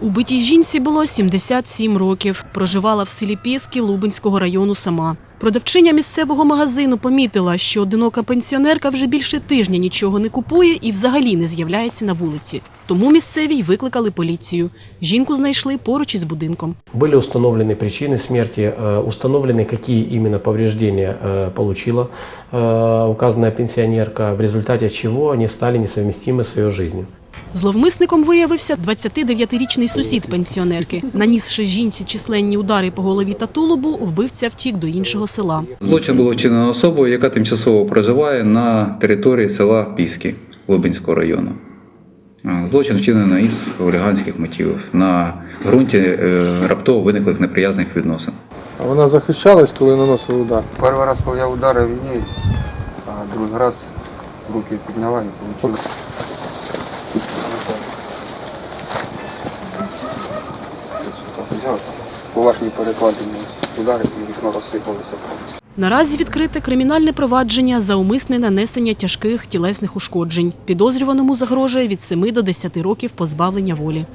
Убитій жінці було 77 років. Проживала в селі Піски Лубенського району сама. Продавчиня місцевого магазину помітила, що одинока пенсіонерка вже більше тижня нічого не купує і взагалі не з'являється на вулиці. Тому місцеві й викликали поліцію. Жінку знайшли поруч із будинком. Были установлены причины смерти, э, установлены, какие именно повреждения э, получила э, указанная пенсионерка, в результате чего они стали несовместимы с ее жизнью. Зловмисником виявився 29-річний сусід пенсіонерки. Нанісши жінці численні удари по голові та тулубу, вбивця втік до іншого села. Злочин було вчинено особою, яка тимчасово проживає на території села Піски Лубенського району. Злочин вчинено із хуліганських мотивів на ґрунті е, раптово виниклих неприязних відносин. Вона захищалась, коли наносила удар. Перший раз, коли я ударив її, а другий раз руки підняла і вийшло. Кулашні перекладені удари і вікно розсипалося. Наразі відкрите кримінальне провадження за умисне нанесення тяжких тілесних ушкоджень. Підозрюваному загрожує від 7 до 10 років позбавлення волі.